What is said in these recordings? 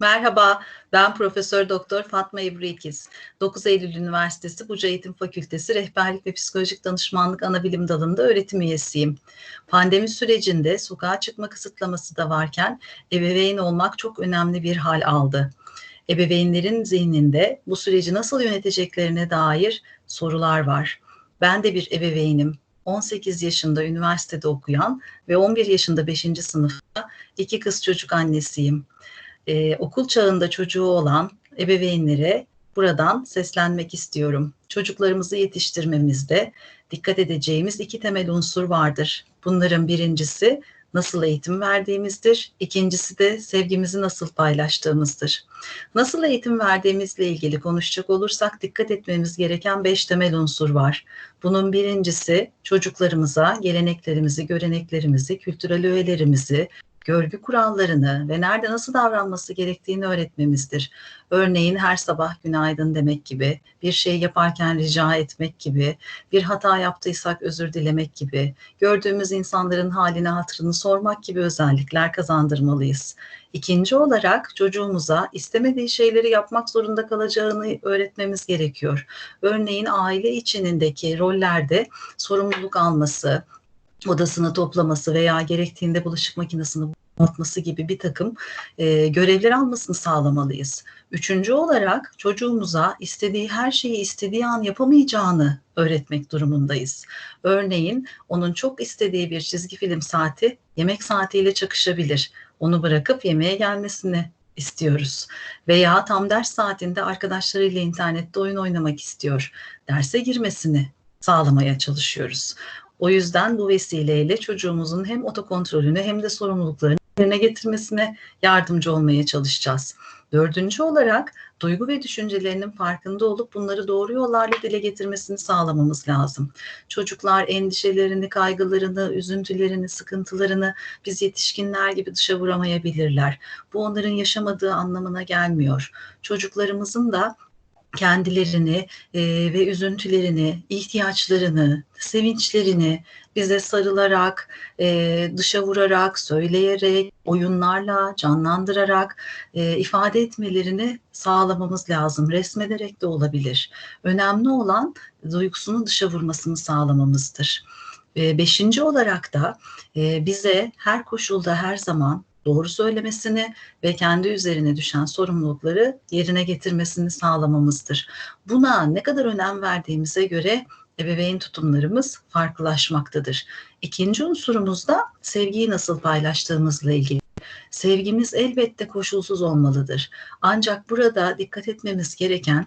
Merhaba, ben Profesör Doktor Fatma Ebru İkiz. 9 Eylül Üniversitesi Buca Eğitim Fakültesi Rehberlik ve Psikolojik Danışmanlık Anabilim Dalı'nda öğretim üyesiyim. Pandemi sürecinde sokağa çıkma kısıtlaması da varken ebeveyn olmak çok önemli bir hal aldı. Ebeveynlerin zihninde bu süreci nasıl yöneteceklerine dair sorular var. Ben de bir ebeveynim. 18 yaşında üniversitede okuyan ve 11 yaşında 5. sınıfta iki kız çocuk annesiyim e, okul çağında çocuğu olan ebeveynlere buradan seslenmek istiyorum. Çocuklarımızı yetiştirmemizde dikkat edeceğimiz iki temel unsur vardır. Bunların birincisi nasıl eğitim verdiğimizdir. İkincisi de sevgimizi nasıl paylaştığımızdır. Nasıl eğitim verdiğimizle ilgili konuşacak olursak dikkat etmemiz gereken beş temel unsur var. Bunun birincisi çocuklarımıza geleneklerimizi, göreneklerimizi, kültürel öğelerimizi, görgü kurallarını ve nerede nasıl davranması gerektiğini öğretmemizdir. Örneğin her sabah günaydın demek gibi, bir şey yaparken rica etmek gibi, bir hata yaptıysak özür dilemek gibi, gördüğümüz insanların halini hatırını sormak gibi özellikler kazandırmalıyız. İkinci olarak çocuğumuza istemediği şeyleri yapmak zorunda kalacağını öğretmemiz gerekiyor. Örneğin aile içindeki rollerde sorumluluk alması, odasını toplaması veya gerektiğinde bulaşık makinesini atması gibi bir takım e, görevler almasını sağlamalıyız. Üçüncü olarak çocuğumuza istediği her şeyi istediği an yapamayacağını öğretmek durumundayız. Örneğin onun çok istediği bir çizgi film saati yemek saatiyle çakışabilir. Onu bırakıp yemeğe gelmesini istiyoruz. Veya tam ders saatinde arkadaşlarıyla internette oyun oynamak istiyor. Derse girmesini sağlamaya çalışıyoruz. O yüzden bu vesileyle çocuğumuzun hem otokontrolünü hem de sorumluluklarını yerine getirmesine yardımcı olmaya çalışacağız. Dördüncü olarak duygu ve düşüncelerinin farkında olup bunları doğru yollarla dile getirmesini sağlamamız lazım. Çocuklar endişelerini, kaygılarını, üzüntülerini, sıkıntılarını biz yetişkinler gibi dışa vuramayabilirler. Bu onların yaşamadığı anlamına gelmiyor. Çocuklarımızın da kendilerini e, ve üzüntülerini, ihtiyaçlarını, sevinçlerini bize sarılarak, e, dışa vurarak, söyleyerek, oyunlarla canlandırarak e, ifade etmelerini sağlamamız lazım. Resmederek de olabilir. Önemli olan duygusunu dışa vurmasını sağlamamızdır. E, beşinci olarak da e, bize her koşulda her zaman doğru söylemesini ve kendi üzerine düşen sorumlulukları yerine getirmesini sağlamamızdır. Buna ne kadar önem verdiğimize göre ebeveyn tutumlarımız farklılaşmaktadır. İkinci unsurumuz da sevgiyi nasıl paylaştığımızla ilgili. Sevgimiz elbette koşulsuz olmalıdır. Ancak burada dikkat etmemiz gereken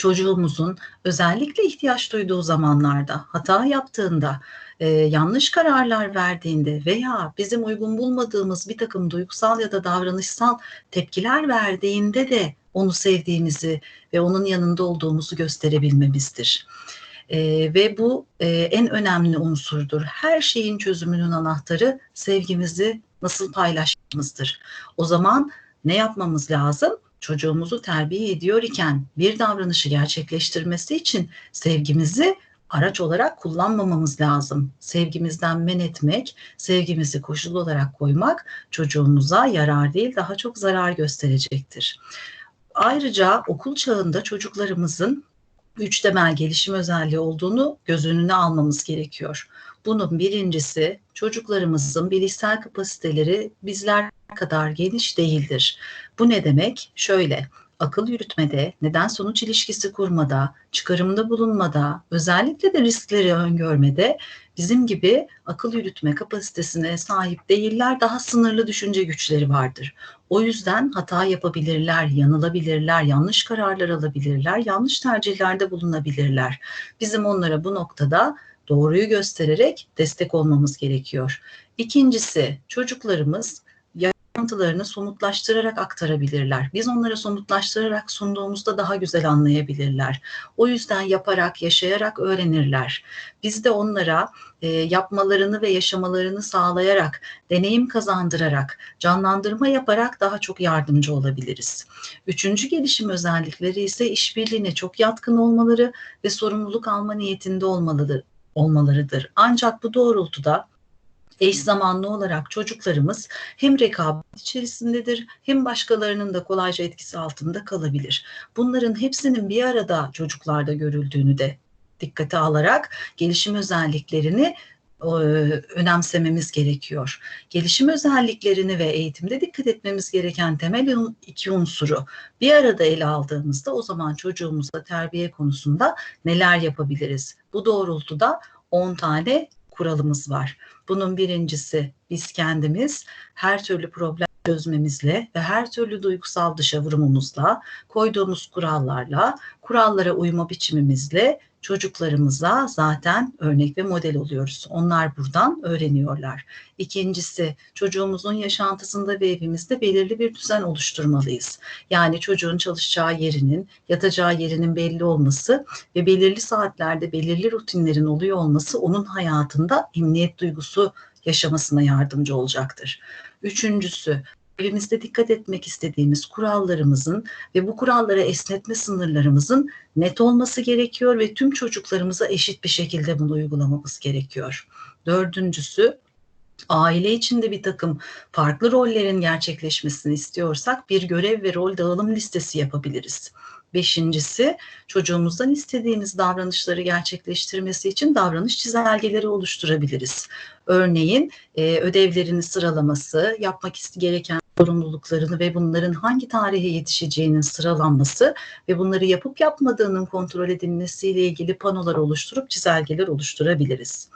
çocuğumuzun özellikle ihtiyaç duyduğu zamanlarda, hata yaptığında, e, yanlış kararlar verdiğinde veya bizim uygun bulmadığımız bir takım duygusal ya da davranışsal tepkiler verdiğinde de onu sevdiğimizi ve onun yanında olduğumuzu gösterebilmemizdir. E, ve bu e, en önemli unsurdur. Her şeyin çözümünün anahtarı sevgimizi nasıl paylaşmamızdır. O zaman ne yapmamız lazım? Çocuğumuzu terbiye ediyor iken bir davranışı gerçekleştirmesi için sevgimizi araç olarak kullanmamamız lazım. Sevgimizden men etmek, sevgimizi koşul olarak koymak çocuğumuza yarar değil daha çok zarar gösterecektir. Ayrıca okul çağında çocuklarımızın üç temel gelişim özelliği olduğunu göz önüne almamız gerekiyor. Bunun birincisi çocuklarımızın bilişsel kapasiteleri bizler kadar geniş değildir. Bu ne demek? Şöyle, akıl yürütmede, neden sonuç ilişkisi kurmada, çıkarımda bulunmada, özellikle de riskleri öngörmede bizim gibi akıl yürütme kapasitesine sahip değiller, daha sınırlı düşünce güçleri vardır. O yüzden hata yapabilirler, yanılabilirler, yanlış kararlar alabilirler, yanlış tercihlerde bulunabilirler. Bizim onlara bu noktada doğruyu göstererek destek olmamız gerekiyor. İkincisi çocuklarımız yaşantılarını somutlaştırarak aktarabilirler. Biz onlara somutlaştırarak sunduğumuzda daha güzel anlayabilirler. O yüzden yaparak, yaşayarak öğrenirler. Biz de onlara e, yapmalarını ve yaşamalarını sağlayarak, deneyim kazandırarak, canlandırma yaparak daha çok yardımcı olabiliriz. Üçüncü gelişim özellikleri ise işbirliğine çok yatkın olmaları ve sorumluluk alma niyetinde olmalıdır, olmalarıdır. Ancak bu doğrultuda eş zamanlı olarak çocuklarımız hem rekabet içerisindedir hem başkalarının da kolayca etkisi altında kalabilir. Bunların hepsinin bir arada çocuklarda görüldüğünü de dikkate alarak gelişim özelliklerini önemsememiz gerekiyor. Gelişim özelliklerini ve eğitimde dikkat etmemiz gereken temel iki unsuru bir arada ele aldığımızda o zaman çocuğumuza terbiye konusunda neler yapabiliriz? Bu doğrultuda 10 tane kuralımız var. Bunun birincisi biz kendimiz her türlü problem çözmemizle ve her türlü duygusal dışa vurumumuzla, koyduğumuz kurallarla, kurallara uyma biçimimizle çocuklarımıza zaten örnek ve model oluyoruz. Onlar buradan öğreniyorlar. İkincisi çocuğumuzun yaşantısında ve evimizde belirli bir düzen oluşturmalıyız. Yani çocuğun çalışacağı yerinin, yatacağı yerinin belli olması ve belirli saatlerde belirli rutinlerin oluyor olması onun hayatında emniyet duygusu yaşamasına yardımcı olacaktır. Üçüncüsü evimizde dikkat etmek istediğimiz kurallarımızın ve bu kurallara esnetme sınırlarımızın net olması gerekiyor ve tüm çocuklarımıza eşit bir şekilde bunu uygulamamız gerekiyor. Dördüncüsü aile içinde bir takım farklı rollerin gerçekleşmesini istiyorsak bir görev ve rol dağılım listesi yapabiliriz. Beşincisi çocuğumuzdan istediğimiz davranışları gerçekleştirmesi için davranış çizelgeleri oluşturabiliriz. Örneğin e, ödevlerini sıralaması, yapmak gereken sorumluluklarını ve bunların hangi tarihe yetişeceğinin sıralanması ve bunları yapıp yapmadığının kontrol edilmesiyle ilgili panolar oluşturup çizelgeler oluşturabiliriz.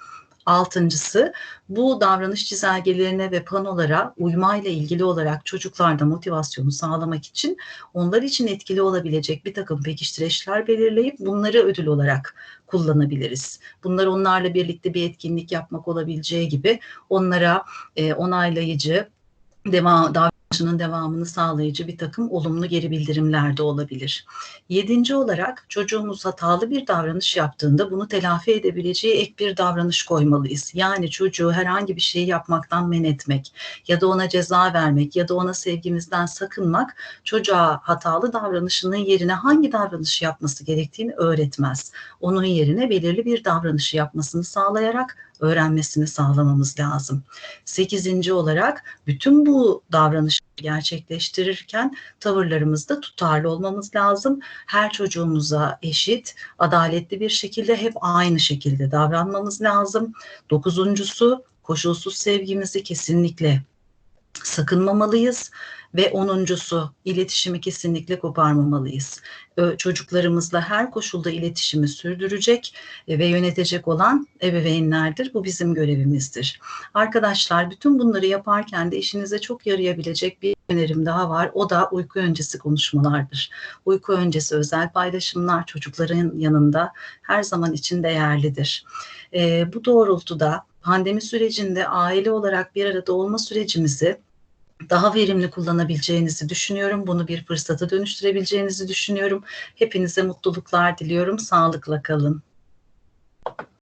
Altıncısı bu davranış çizelgelerine ve panolara uymayla ilgili olarak çocuklarda motivasyonu sağlamak için onlar için etkili olabilecek bir takım pekiştireçler belirleyip bunları ödül olarak kullanabiliriz. Bunlar onlarla birlikte bir etkinlik yapmak olabileceği gibi onlara e, onaylayıcı, devam, davranışının devamını sağlayıcı bir takım olumlu geri bildirimler de olabilir. Yedinci olarak çocuğumuz hatalı bir davranış yaptığında bunu telafi edebileceği ek bir davranış koymalıyız. Yani çocuğu herhangi bir şeyi yapmaktan men etmek ya da ona ceza vermek ya da ona sevgimizden sakınmak çocuğa hatalı davranışının yerine hangi davranışı yapması gerektiğini öğretmez. Onun yerine belirli bir davranışı yapmasını sağlayarak öğrenmesini sağlamamız lazım. Sekizinci olarak bütün bu davranış gerçekleştirirken tavırlarımızda tutarlı olmamız lazım. Her çocuğumuza eşit, adaletli bir şekilde hep aynı şekilde davranmamız lazım. Dokuzuncusu koşulsuz sevgimizi kesinlikle sakınmamalıyız ve onuncusu iletişimi kesinlikle koparmamalıyız. Çocuklarımızla her koşulda iletişimi sürdürecek ve yönetecek olan ebeveynlerdir. Bu bizim görevimizdir. Arkadaşlar bütün bunları yaparken de işinize çok yarayabilecek bir önerim daha var. O da uyku öncesi konuşmalardır. Uyku öncesi özel paylaşımlar çocukların yanında her zaman için değerlidir. bu doğrultuda pandemi sürecinde aile olarak bir arada olma sürecimizi daha verimli kullanabileceğinizi düşünüyorum. Bunu bir fırsata dönüştürebileceğinizi düşünüyorum. Hepinize mutluluklar diliyorum. Sağlıkla kalın.